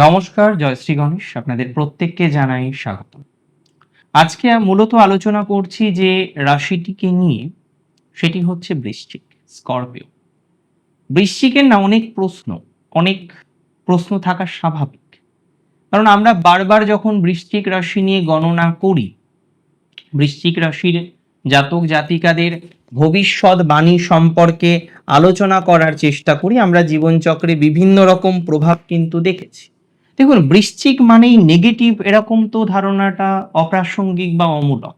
নমস্কার, জয় শ্রী গণেশ। আপনাদের প্রত্যেককে জানাই স্বাগত। আজকে মূলত আলোচনা করছি যে রাশিটিকে নিয়ে। সেটি হচ্ছে বৃশ্চিক, স্করপিও। বৃশ্চিকের না, অনেক প্রশ্ন অনেক প্রশ্ন থাকা স্বাভাবিক। কারণ আমরা বারবার যখন বৃশ্চিক রাশি নিয়ে গণনা করি, বৃশ্চিক রাশির জাতক জাতিকাদের ভবিষ্যৎ বাণী সম্পর্কে আলোচনা করার চেষ্টা করি, আমরা জীবনচক্রে বিভিন্ন রকম প্রভাব কিন্তু দেখেছি। দেখুন, বৃশ্চিক মানেই নেগেটিভ এরকম তো ধারণাটা অপ্রাসঙ্গিক বা অমূলক।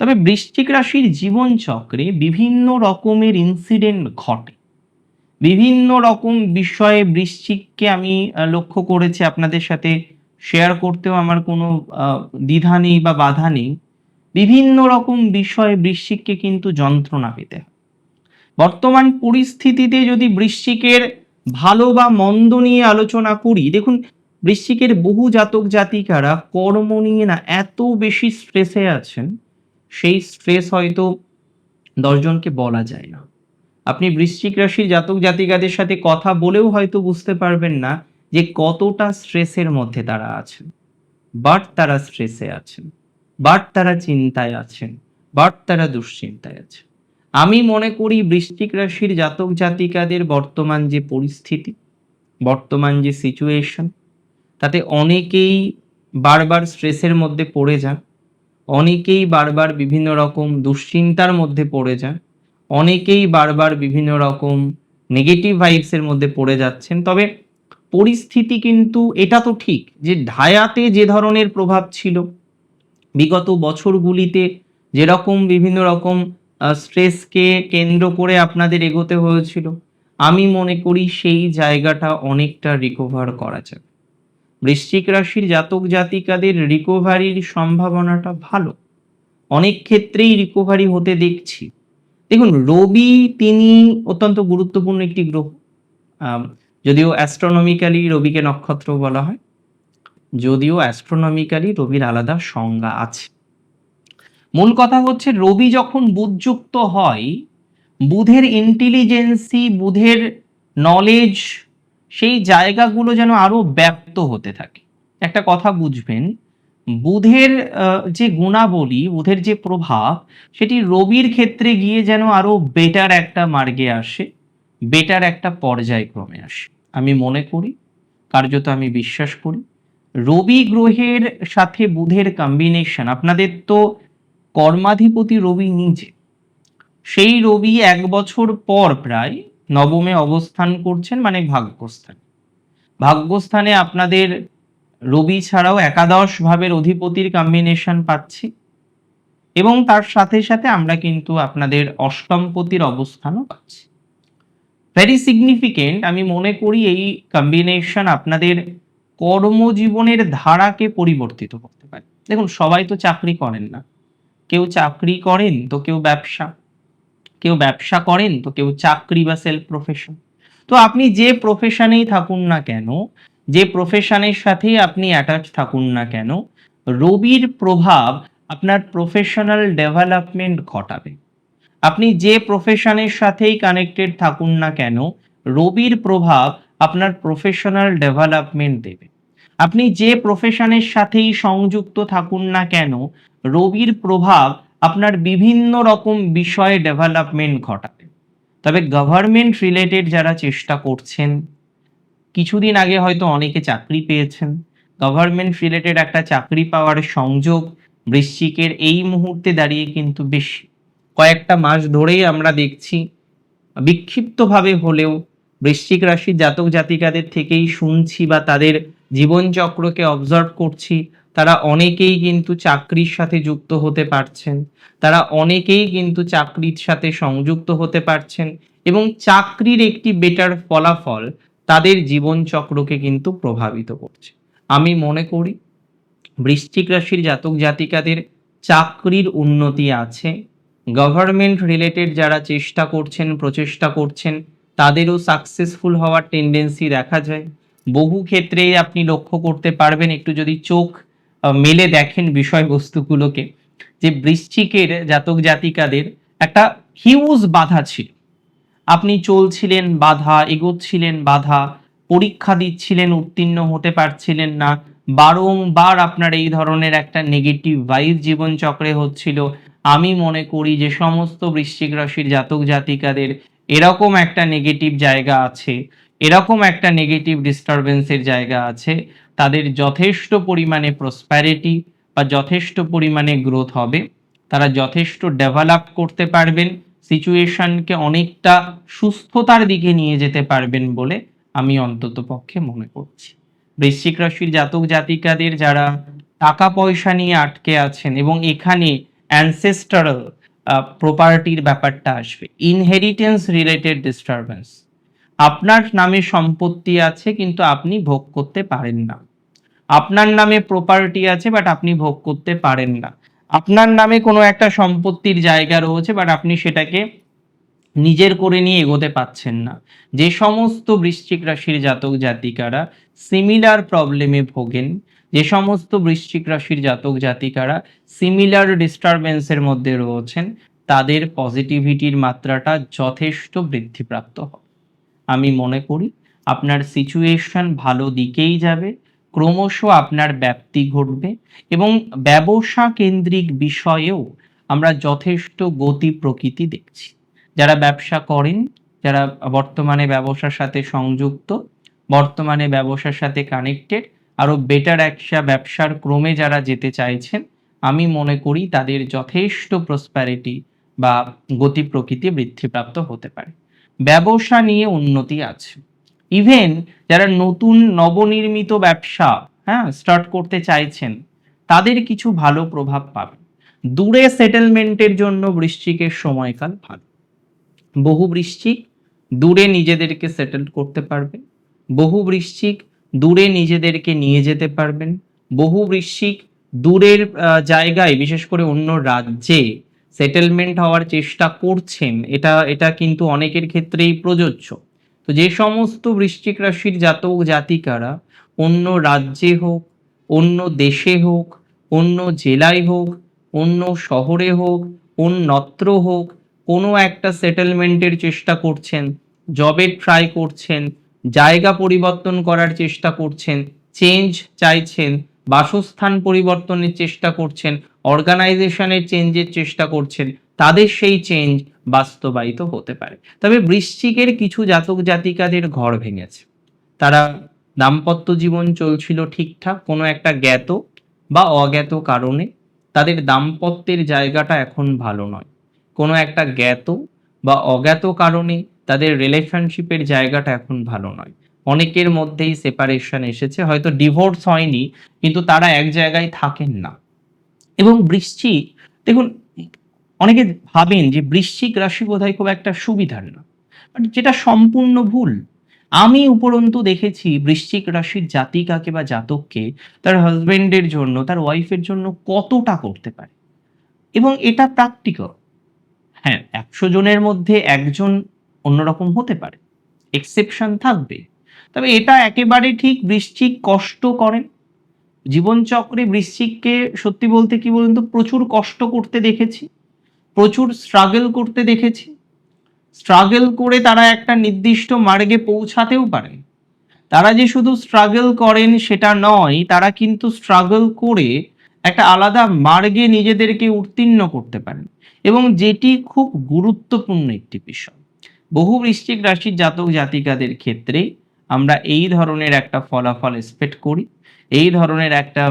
তবে বৃশ্চিক রাশির জীবনচক্রে বিভিন্ন রকমের ইনসিডেন্ট ঘটে। বিভিন্ন রকম বিষয়ে বৃশ্চিককে আমি লক্ষ্য করেছি, আপনাদের সাথে শেয়ার করতেও আমার কোনো দ্বিধা নেই বা বাধা নেই। বিভিন্ন রকম বিষয়ে বৃশ্চিককে কিন্তু যন্ত্রণা পেতে হয়। বর্তমান পরিস্থিতিতে যদি বৃশ্চিকের ভালো বা মন্দ নিয়ে আলোচনা করি, দেখুন বৃশ্চিকের বহু জাতক জাতিকারা কর্ম নিয়ে না এত বেশি স্ট্রেসে আছেন, সেই স্ট্রেস হয়তো দশজনকে বলা যায় না। আপনি বৃশ্চিক রাশির জাতক জাতিকাদের সাথে কথা বলেও হয়তো বুঝতে পারবেন না যে কতটা স্ট্রেসের মধ্যে তারা আছেন। বাট তারা স্ট্রেসে আছেন, বাট তারা চিন্তায় আছেন, বাট তারা দুশ্চিন্তায় আছেন। আমি মনে করি বৃশ্চিক রাশির জাতক জাতিকাদের বর্তমান যে পরিস্থিতি, বর্তমান যে সিচুয়েশন তাতে অনেকেই বারবার স্ট্রেসের মধ্যে পড়ে যান, অনেকেই বারবার বিভিন্ন রকম দুশ্চিন্তার মধ্যে পড়ে যান, অনেকেই বারবার বিভিন্ন রকম নেগেটিভ ভাইবসের মধ্যে পড়ে যাচ্ছেন। তবে পরিস্থিতি কিন্তু এটা তো ঠিক যে ঢায়াতে যে ধরনের প্রভাব ছিল, বিগত বছরগুলিতে যেরকম বিভিন্ন রকম স্ট্রেসকে কেন্দ্র করে আপনাদের এগোতে হয়েছিল, আমি মনে করি সেই জায়গাটা অনেকটা রিকভার করা যাবে বৃশ্চিক রাশির জাতক জাতিকাদের রিকভারির সম্ভাবনাটা ভালো। অনেক ক্ষেত্রেই রিকভারি হতে দেখছি। দেখুন, রবি তিনি অত্যন্ত গুরুত্বপূর্ণ একটি গ্রহ। যদিও অ্যাস্ট্রোনমিক্যালি রবিকে নক্ষত্র বলা হয়, যদিও অ্যাস্ট্রোনমিক্যালি রবির আলাদা সংজ্ঞা আছে। মূল কথা হচ্ছে, রবি যখন বুধযুক্ত হয়, বুধের ইন্টেলিজেন্সি বুধের নলেজ সেই জায়গাগুলো যেন আরও ব্যক্ত হতে থাকে। একটা কথা বুঝবেন, বুধের যে গুণাবলী, বুধের যে প্রভাব, সেটি রবির ক্ষেত্রে গিয়ে যেন আরও বেটার একটা মার্গে আসে বেটার একটা পর্যায়ক্রমে আসে। আমি মনে করি, কার্যত আমি বিশ্বাস করি, রবি গ্রহের সাথে বুধের কম্বিনেশন আপনাদের তো কর্মাধিপতি রবি নিজে। সেই রবি এক বছর পর প্রায় নবমে অবস্থান করছেন মানে ভাগ্যস্থান। ভাগ্যস্থানে আপনাদের রবি ছাড়াও একাদশ ভাবের অধিপতির কম্বিনেশন পাচ্ছি। এবং তার সাথে সাথে আমরা কিন্তু আপনাদের অষ্টমপতির অবস্থানও পাচ্ছি। ভেরি সিগনিফিকেন্ট আমি মনে করি এই কম্বিনেশন আপনাদের কর্মজীবনের ধারাকে পরিবর্তিত করতে পারে। দেখুন, সবাই তো চাকরি করেন না। কেউ চাকরি করেন তো কেউ ব্যবসা। কেউ ব্যবসা করেন তো কেউ চাকরি বা সেলফ প্রফেশন তো আপনি যে প্রফেশনেই থাকুন না কেন, যে প্রফেশনের সাথেই আপনি অ্যাটাচ থাকুন না কেন, রবির প্রভাব আপনার প্রফেশনাল ডেভেলপমেন্ট ঘটাবে। আপনি যে প্রফেশনের সাথেই কানেক্টেড থাকুন না কেন, রবির প্রভাব আপনার প্রফেশনাল ডেভেলপমেন্ট দেবে। আপনি যে প্রফেশনের সাথেই সংযুক্ত থাকুন না কেন, রবির প্রভাব আপনার বিভিন্ন রকম বিষয়ে ডেভেলপমেন্ট ঘটাবে। তবে গভর্নমেন্ট রিলেটেড যারা চেষ্টা করছেন, কিছুদিন আগে হয়তো অনেকে চাকরি পেয়েছেন গভর্নমেন্ট রিলেটেড একটা চাকরি পাওয়ার সংযোগ বৃশ্চিকের এই মুহূর্তে দাঁড়িয়ে কিন্তু বেশি কয়েকটা মাস ধরেই আমরা দেখছি, বিক্ষিপ্তভাবে হলেও বৃশ্চিক রাশির জাতক জাতিকাদের থেকেই শুনছি বা তাদের জীবনচক্রকে অবজার্ভ করছি। তারা অনেকেই কিন্তু চাকরির সাথে যুক্ত হতে পারছেন। তারা অনেকেই কিন্তু চাকরির সাথে সংযুক্ত হতে পারছেন এবং চাকরির একটি বেটার ফলাফল তাদের জীবনচক্রকে কিন্তু প্রভাবিত করছে। আমি মনে করি, বৃশ্চিক রাশির জাতক জাতিকাদের চাকরির উন্নতি আছে। গভর্নমেন্ট রিলেটেড যারা চেষ্টা করছেন, প্রচেষ্টা করছেন, তাদেরও সাকসেসফুল হওয়ার টেন্ডেন্সি দেখা যায়। বহু ক্ষেত্রেই আপনি লক্ষ্য করতে পারবেন, একটু যদি চোখ মেলে দেখেন বিষয়বস্তুগুলোকে। যে বৃশ্চিকের জাতক জাতিকাদের একটা হিউজ বাধা ছিল। আপনি চলছিলেন বাধা, এগোচ্ছিলেন বাধা, পরীক্ষা দিচ্ছিলেন, উত্তীর্ণ হতে পারছিলেন না। বারংবার আপনার এই ধরনের একটা নেগেটিভ ভাইব জীবনচক্রে হচ্ছিল। আমি মনে করি যে সমস্ত বৃশ্চিক রাশির জাতক জাতিকাদের এরকম একটা নেগেটিভ জায়গা আছে, এরকম একটা নেগেটিভ ডিস্টারবেন্সের জায়গা আছে। তাদের যথেষ্ট পরিমাণে প্রসপ্যারিটি বা যথেষ্ট পরিমাণে গ্রোথ হবে। তারা যথেষ্ট ডেভেলপ করতে পারবেন সিচুয়েশনকে অনেকটা সুস্থতার দিকে নিয়ে যেতে পারবেন বলে আমি অন্তত পক্ষে মনে করছি। বৃশ্চিক রাশির জাতক জাতিকাদের যারা টাকা পয়সা নিয়ে আটকে আছেন এবং এখানে অ্যানসেস্টারাল প্রপার্টির ব্যাপারটা আসবে। ইনহেরিটেন্স রিলেটেড ডিস্টারবেন্স আপনার নামে সম্পত্তি আছে কিন্তু আপনি ভোগ করতে পারেন না। আপনার নামে প্রপার্টি আছে বাট আপনি ভোগ করতে পারেন না। আপনার নামে কোনো একটা সম্পত্তির জায়গা রয়েছে বাট আপনি সেটাকে নিজের করে নিয়ে এগোতে পাচ্ছেন না। যে সমস্ত বৃশ্চিক রাশির জাতক জাতিকারা সিমিলার প্রবলেমে ভোগেন, যে সমস্ত বৃশ্চিক রাশির জাতক জাতিকারা সিমিলার ডিস্টারবেন্সের মধ্যে রয়েছেন, তাদের পজিটিভিটির মাত্রাটা যথেষ্ট বৃদ্ধিপ্রাপ্ত হবে। আমি মনে করি আপনার সিচুয়েশন ভালো দিকেই যাবে ক্রমশ আপনার ব্যাপ্তি ঘটবে এবং ব্যবসা কেন্দ্রিক বিষয়েও আমরা যথেষ্ট গতি প্রকৃতি দেখছি। যারা ব্যবসা করেন, যারা বর্তমানে ব্যবসার সাথে সংযুক্ত, বর্তমানে ব্যবসার সাথে কানেক্টেড আরও বেটার একটা ব্যবসার ক্রমে যারা যেতে চাইছেন, আমি মনে করি তাদের যথেষ্ট প্রসপ্যারিটি বা গতি প্রকৃতি বৃদ্ধিপ্রাপ্ত হতে পারে। ব্যবসা নিয়ে উন্নতি আছে। ইভেন যারা নতুন নবনির্মিত ব্যবসা হ্যাঁ স্টার্ট করতে চাইছেন, তাদের কিছু ভালো প্রভাব পাবে দূরে সেটেলমেন্টের জন্য বৃশ্চিকের সময়কাল ভালো। বহু বৃশ্চিক দূরে নিজেদেরকে সেটেল করতে পারবেন বহু বৃশ্চিক দূরে নিজেদেরকে নিয়ে যেতে পারবেন। বহু বৃশ্চিক দূরের জায়গায়, বিশেষ করে অন্য রাজ্যে সেটেলমেন্ট হওয়ার চেষ্টা করছেন। এটা এটা কিন্তু অনেকের ক্ষেত্রেই প্রযোজ্য। তো যে সমস্ত বৃশ্চিক রাশির জাতক জাতিকারা অন্য রাজ্যে হোক, অন্য দেশে হোক, অন্য জেলায় হোক, অন্য শহরে হোক, অন্যত্র হোক, কোনো একটা সেটেলমেন্টের চেষ্টা করছেন জবের ট্রাই করছেন, জায়গা পরিবর্তন করার চেষ্টা করছেন চেঞ্জ চাইছেন বাসস্থান পরিবর্তনের চেষ্টা করছেন অর্গানাইজেশনের চেঞ্জের চেষ্টা করছেন, তাদের সেই চেঞ্জ বাস্তবায়িত হতে পারে। তবে বৃশ্চিকের কিছু জাতক জাতিকাদের ঘর ভেঙেছে। তারা দাম্পত্য জীবন চলছিল ঠিকঠাক, কোনো একটা জ্ঞাত বা অজ্ঞাত কারণে। তাদের দাম্পত্যের জায়গাটা এখন ভালো নয়। কোনো একটা জ্ঞাত বা অজ্ঞাত কারণে তাদের রিলেশনশিপের জায়গাটা এখন ভালো নয়। অনেকের মধ্যেই সেপারেশন এসেছে, হয়তো ডিভোর্স হয়নি, কিন্তু তারা এক জায়গায় থাকেন না। এবং বৃশ্চিক, দেখুন, অনেকে ভাবেন যে বৃশ্চিক রাশি বোধহয় খুব একটা সুবিধার না। যেটা সম্পূর্ণ ভুল, আমি উপরন্তু দেখেছি বৃশ্চিক রাশির জাতিকাকে বা জাতককে, তার হাজবেন্ডের জন্য, তার ওয়াইফের জন্য কতটা করতে পারে? এবং এটা প্র্যাকটিক্যাল হ্যাঁ একশো জনের মধ্যে একজন অন্যরকম হতে পারে। এক্সেপশন থাকবে। তবে এটা একেবারে ঠিক বৃশ্চিক কষ্ট করেন। জীবনচক্রে বৃশ্চিককে সত্যি বলতে কি বলুন তো, প্রচুর কষ্ট করতে দেখেছি, প্রচুর স্ট্রাগল করতে দেখেছি। স্ট্রাগল করে তারা একটা নির্দিষ্ট মার্গে পৌঁছাতেও পারে তারা যে শুধু স্ট্রাগল করেন সেটা নয়, তারা কিন্তু স্ট্রাগল করে একটা আলাদা মার্গে নিজেদেরকে উত্তীর্ণ করতে পারেন। এবং যেটি খুব গুরুত্বপূর্ণ একটি বিষয়, বহু বৃশ্চিক রাশির জাতক জাতিকাদের ক্ষেত্রে আমরা এই ধরনের একটা ফলাফল এক্সপেক্ট করি, এই ধরনের একটা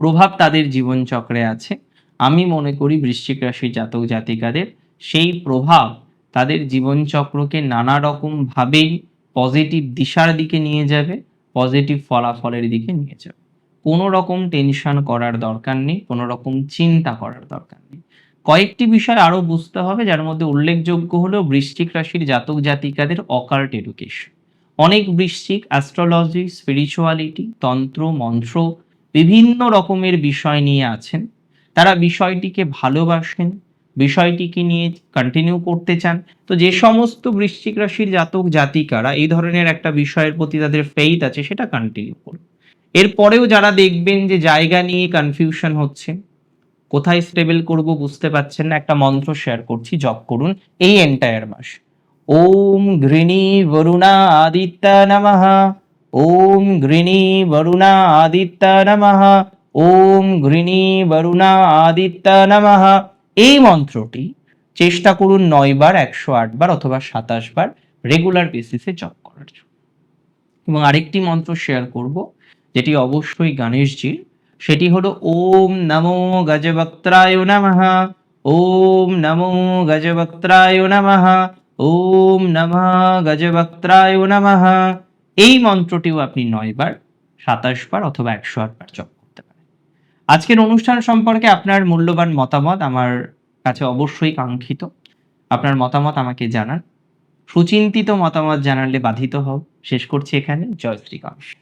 প্রভাব তাদের জীবনচক্রে আছে। আমি মনে করি বৃশ্চিক রাশির জাতক জাতিকাদের সেই প্রভাব তাদের জীবনচক্রকে নানা রকম ভাবেই পজিটিভ দিশার দিকে নিয়ে যাবে পজিটিভ ফলাফলের দিকে নিয়ে যাবে। কোনো রকম টেনশন করার দরকার নেই, কোনো রকম চিন্তা করার দরকার নেই। কয়েকটি বিষয় আরও বুঝতে হবে, যার মধ্যে উল্লেখযোগ্য হলো বৃশ্চিক রাশির জাতক জাতিকাদের অকার্ট এডুকেশন অনেক বৃশ্চিক অ্যাস্ট্রোলজি স্পিরিচুয়ালিটি তন্ত্র, মন্ত্র, বিভিন্ন রকমের বিষয় নিয়ে আছেন। তারা বিষয়টিকে ভালোবাসেন, বিষয়টিকে নিয়ে কন্টিনিউ করতে চান। তো যে সমস্ত বৃশ্চিক রাশির জাতক, জাতিকারা এই ধরনের একটা বিষয়ের প্রতি তাদের ফেইথ আছে, সেটা কন্টিনিউ করুন। এরপরেও যারা দেখবেন যে জায়গা নিয়ে কনফিউশন হচ্ছে, কোথায় স্টেবল করব বুঝতে পারছেন না, একটা মন্ত্র শেয়ার করছি, জপ করুন, এই এন্টায়ার মাস। বরুণা আদিত্য নমঃ। ওম ঘৃণী বরুণা আদিত্য নমঃ। ওম ঘৃণী বরুণা আদিত্য নমঃ। এই মন্ত্রটি চেষ্টা করুন নয় বার একশো আট বার অথবা সাতাশ বার রেগুলার বেসিসে জপ করার জন্য। এবং আরেকটি মন্ত্র শেয়ার করব, যেটি অবশ্যই গণেশজির। সেটি হলো, ওম নমো গজবক্ত্রায় নমঃ। ওম নমো গজবক্ত্রায় নমঃ। ওম নমঃ গজবক্ত্রায় নমঃ। এই মন্ত্রটিও আপনি নয়বার সাতাশ বার অথবা একশো আট বার জপ করতে পারেন। আজকের অনুষ্ঠান সম্পর্কে আপনার মূল্যবান মতামত আমার কাছে অবশ্যই কাঙ্ক্ষিত। আপনার মতামত আমাকে জানান। সুচিন্তিত মতামত জানালে বাধিত হও। শেষ করছি এখানে। জয় শ্রী গণেশ